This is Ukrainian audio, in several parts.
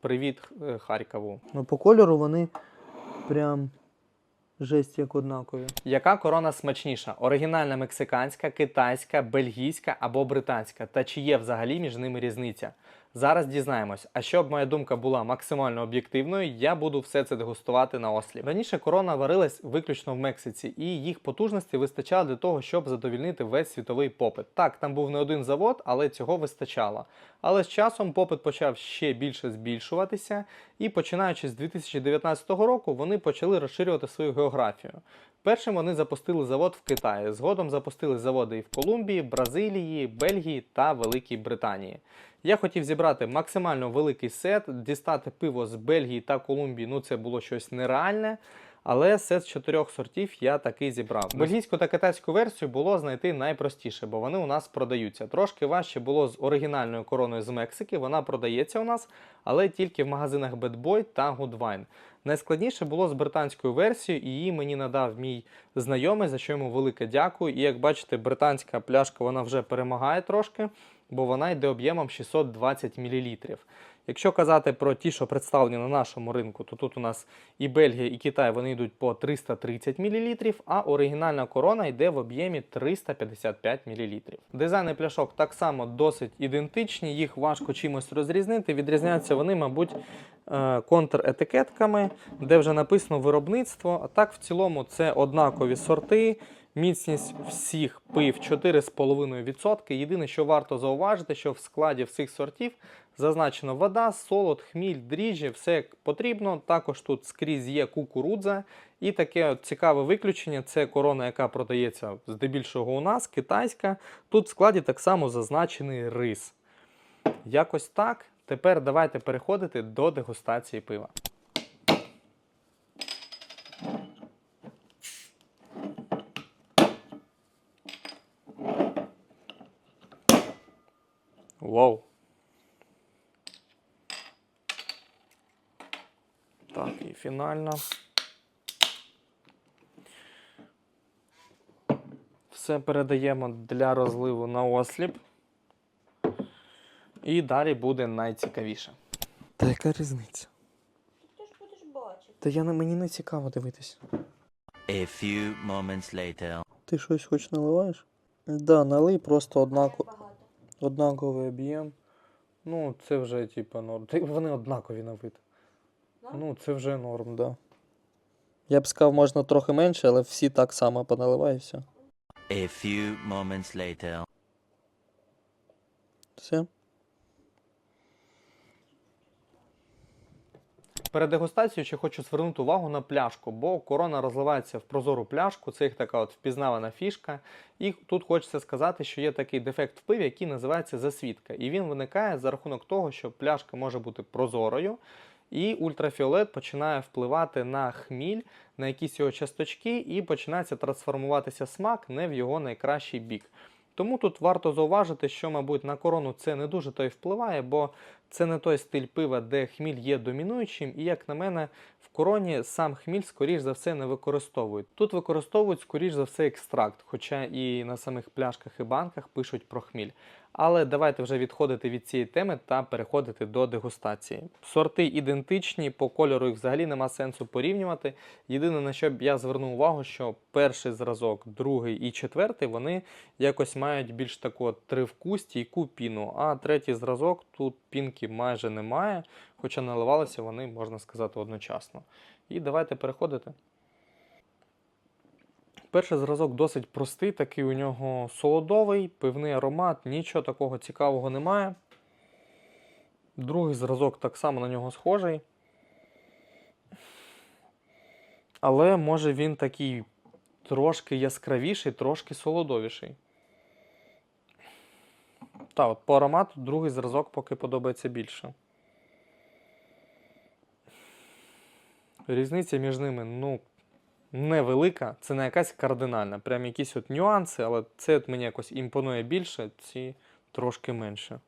Привіт е, Харкову. Ну, по кольору вони прям жесть як однакові. Яка корона смачніша? Оригінальна мексиканська, китайська, бельгійська або британська? Та чи є взагалі між ними різниця? Зараз дізнаємось. А щоб моя думка була максимально об'єктивною, я буду все це дегустувати на осліп. Раніше корона варилась виключно в Мексиці, і їх потужності вистачало для того, щоб задовільнити весь світовий попит. Так, там був не один завод, але цього вистачало. Але з часом попит почав ще більше збільшуватися, і починаючи з 2019 року, вони почали розширювати свою географію. Першим вони запустили завод в Китаї. Згодом запустили заводи і в Колумбії, Бразилії, Бельгії та Великій Британії. Я хотів зібрати максимально великий сет, дістати пиво з Бельгії та Колумбії. Ну це було щось нереальне. Але сет з чотирьох сортів я таки зібрав. Бельгійську та китайську версію було знайти найпростіше, бо вони у нас продаються. Трошки важче було з оригінальною короною з Мексики. Вона продається у нас, але тільки в магазинах Bad Boy та Good Wine. Найскладніше було з британською версією, і її мені надав мій знайомий, за що йому велике дякую. І як бачите, британська пляшка вона вже перемагає трошки, бо вона йде об'ємом 620 мл. Якщо казати про ті, що представлені на нашому ринку, то тут у нас і Бельгія, і Китай вони йдуть по 330 мл, а оригінальна корона йде в об'ємі 355 мл. Дизайни пляшок так само досить ідентичні, їх важко чимось розрізнити. Відрізняються вони, мабуть, е, контр-етикетками, де вже написано виробництво. А так, в цілому, це однакові сорти. Міцність всіх пив 4,5%. Єдине, що варто зауважити, що в складі всіх сортів зазначено вода, солод, хміль, дріжджі, все як потрібно. Також тут скрізь є кукурудза. І таке от цікаве виключення це корона, яка продається здебільшого у нас, китайська. Тут в складі так само зазначений рис. Якось так. Тепер давайте переходити до дегустації пива. Вау. Так, і фінально. Все передаємо для розливу на осліп. І далі буде найцікавіше. Та яка різниця? Ти ж будеш бачити. Та я не мені не цікаво дивитися. A few moments later. Ти щось хоч наливаєш? Да, налий просто однако... Однаковий об'єм. Ну, це вже, типа, норм. Вони однакові на вид. Да? Ну, це вже норм, да. Я б сказав, можна трохи менше, але всі так само поналиваю і все. A few moments later. Все. Перед дегустацією ще хочу звернути увагу на пляшку, бо корона розливається в прозору пляшку, це їх така от впізнавана фішка. І тут хочеться сказати, що є такий дефект в пиві, який називається засвідка. І він виникає за рахунок того, що пляшка може бути прозорою, і ультрафіолет починає впливати на хміль, на якісь його часточки, і починається трансформуватися смак не в його найкращий бік. Тому тут варто зауважити, що, мабуть, на корону це не дуже то й впливає, бо це не той стиль пива, де хміль є домінуючим, і, як на мене, в короні сам хміль, скоріш за все, не використовують. Тут використовують, скоріш за все, екстракт, хоча і на самих пляшках і банках пишуть про хміль. Але давайте вже відходити від цієї теми та переходити до дегустації. Сорти ідентичні, по кольору їх взагалі нема сенсу порівнювати. Єдине, на що б я звернув увагу, що перший зразок, другий і четвертий, вони якось мають більш таку от тривку, стійку піну. А третій зразок тут пінки майже немає, хоча наливалися вони, можна сказати, одночасно. І давайте переходити. Перший зразок досить простий, такий у нього солодовий, пивний аромат, нічого такого цікавого немає. Другий зразок так само на нього схожий. Але може він такий трошки яскравіший, трошки солодовіший. Та, от по аромату другий зразок поки подобається більше. Різниця між ними, ну, невелика, це не якась кардинальна. Прям якісь от нюанси, але це от мені якось імпонує більше, ці трошки менше.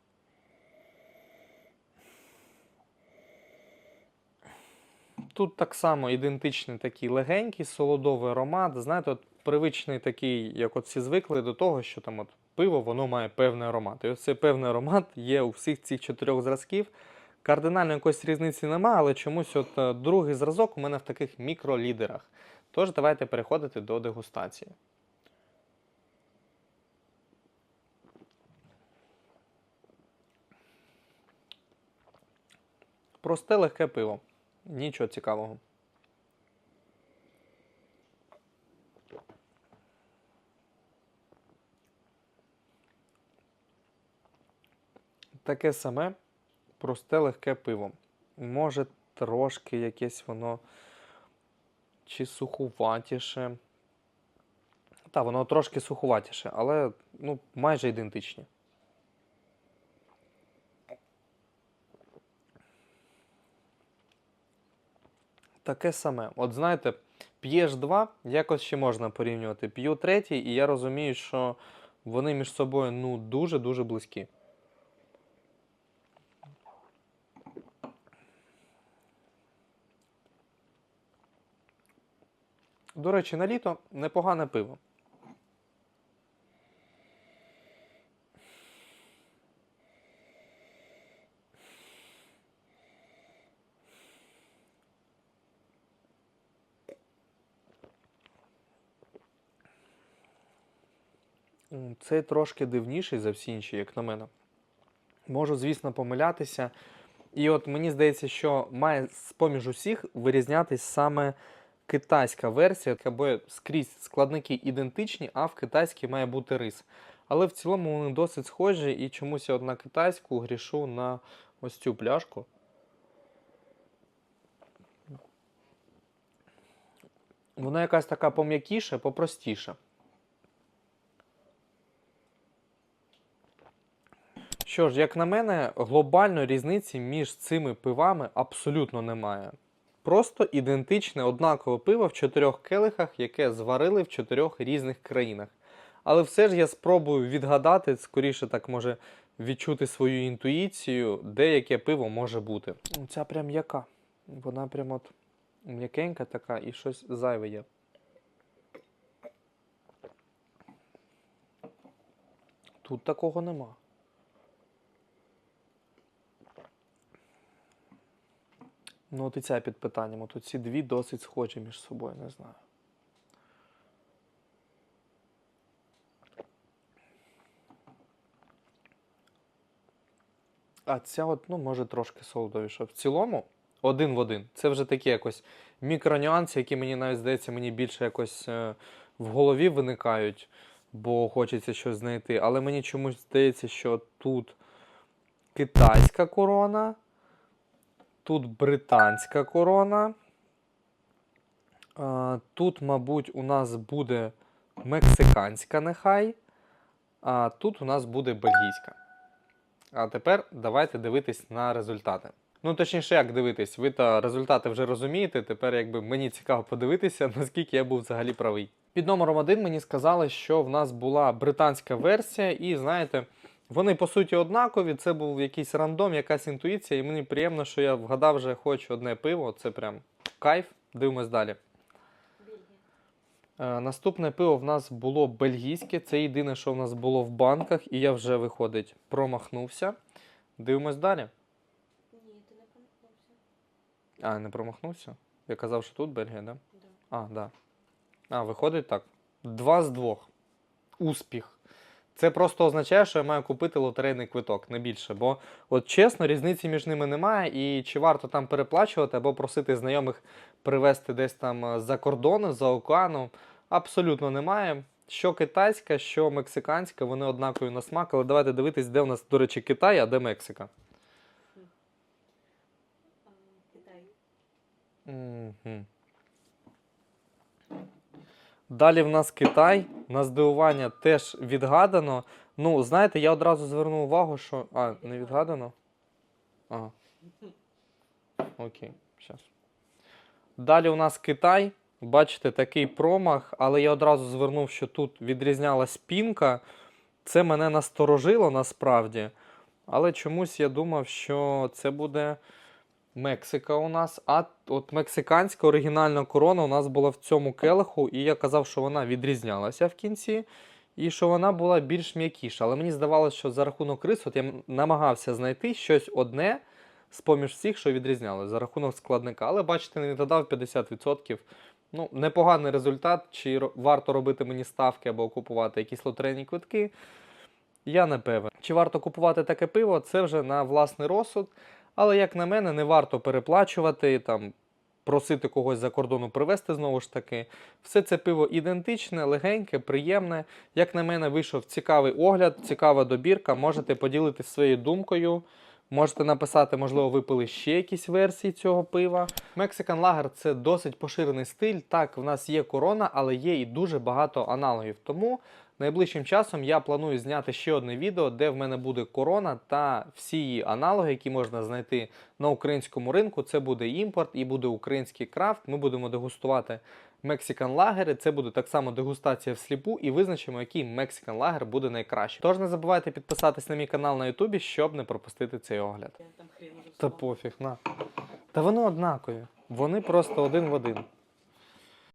Тут так само ідентичний такий легенький солодовий аромат. Знаєте, от привичний такий, як от всі звикли до того, що там от пиво воно має певний аромат. І ось певний аромат є у всіх цих чотирьох зразків. Кардинально якоїсь різниці немає, але чомусь от е, другий зразок у мене в таких мікролідерах. Тож давайте переходити до дегустації. Просте легке пиво. Нічого цікавого. Таке саме просте легке пиво. Може трошки якесь воно чи сухуватіше. Так, воно трошки сухуватіше, але ну, майже ідентичні. Таке саме. От знаєте, п'єш два, якось ще можна порівнювати. П'ю третій, і я розумію, що вони між собою ну, дуже-дуже близькі. До речі, на літо непогане пиво. М, Цей трошки дивніший за всі інші, як на мене. Можу, звісно, помилятися. І от мені здається, що має з-поміж усіх вирізнятись саме китайська версія, бо скрізь складники ідентичні, а в китайській має бути рис. Але в цілому вони досить схожі, і чомусь я на китайську грішу на ось цю пляшку. Вона якась така пом'якіша, попростіша. Що ж, як на мене, глобальної різниці між цими пивами абсолютно немає. Просто ідентичне однакове пиво в чотирьох келихах, яке зварили в чотирьох різних країнах. Але все ж я спробую відгадати, скоріше так може відчути свою інтуїцію, де яке пиво може бути. Ця прям яка. Вона прям от м'якенька така і щось зайве є. Тут такого нема. Ну, от і ця під питанням. От ці дві досить схожі між собою, не знаю. А ця от, ну, може трошки солодовіша. В цілому, один в один. Це вже такі якось мікронюанси, які мені навіть здається, мені більше якось е, в голові виникають, бо хочеться щось знайти. Але мені чомусь здається, що тут китайська корона. Тут британська корона. Тут, мабуть, у нас буде мексиканська нехай. А тут у нас буде бельгійська. А тепер давайте дивитись на результати. Ну, точніше, як дивитись, ви та результати вже розумієте. Тепер якби мені цікаво подивитися, наскільки я був взагалі правий. Під номером один мені сказали, що в нас була британська версія, і знаєте, вони по суті однакові. Це був якийсь рандом, якась інтуїція, і мені приємно, що я вгадав вже хоч одне пиво. Це прям кайф. Дивимось далі. Е, наступне пиво в нас було бельгійське. Це єдине, що в нас було в банках, і я вже виходить, промахнувся. Дивимось далі. Ні, ти не промахнувся. А, не промахнувся? Я казав, що тут Бельгія, да? Да. А, да. А, виходить так. Два з двох. Успіх. Це просто означає, що я маю купити лотерейний квиток, не більше. Бо, от чесно, різниці між ними немає, і чи варто там переплачувати або просити знайомих привезти десь там е, за кордону, за океану, абсолютно немає. Що китайська, що мексиканська, вони однакові на смак, але давайте дивитись, де у нас, до речі, Китай, а де Мексика. Китай. Мгм. Далі в нас Китай. На здивування теж відгадано. Ну, знаєте, я одразу звернув увагу, що. А, не відгадано? Ага. Окей, зараз. Далі у нас Китай. Бачите, такий промах, але я одразу звернув, що тут відрізнялась пінка. Це мене насторожило насправді. Але чомусь я думав, що це буде Мексика у нас. А от мексиканська оригінальна корона у нас була в цьому келиху, і я казав, що вона відрізнялася в кінці, і що вона була більш м'якіша. Але мені здавалося, що за рахунок рису от я намагався знайти щось одне з-поміж всіх, що відрізнялось за рахунок складника. Але бачите, не додав 50%. Ну, непоганий результат. Чи варто робити мені ставки або купувати якісь лотерейні квитки? Я не певен. Чи варто купувати таке пиво? Це вже на власний розсуд. Але, як на мене, не варто переплачувати, там, просити когось за кордону привезти знову ж таки. Все це пиво ідентичне, легеньке, приємне. Як на мене, вийшов цікавий огляд, цікава добірка. Можете поділитися своєю думкою. Можете написати, можливо, ви пили ще якісь версії цього пива. Mexican Lager – це досить поширений стиль. Так, в нас є корона, але є і дуже багато аналогів. Тому найближчим часом я планую зняти ще одне відео, де в мене буде корона та всі її аналоги, які можна знайти на українському ринку. Це буде імпорт і буде український крафт. Ми будемо дегустувати Mexican Lager. Це буде так само дегустація всліпу і визначимо, який Mexican Lager буде найкращий. Тож не забувайте підписатись на мій канал на Ютубі, щоб не пропустити цей огляд. Та пофіг, на. Та вони однакові. Вони просто один в один.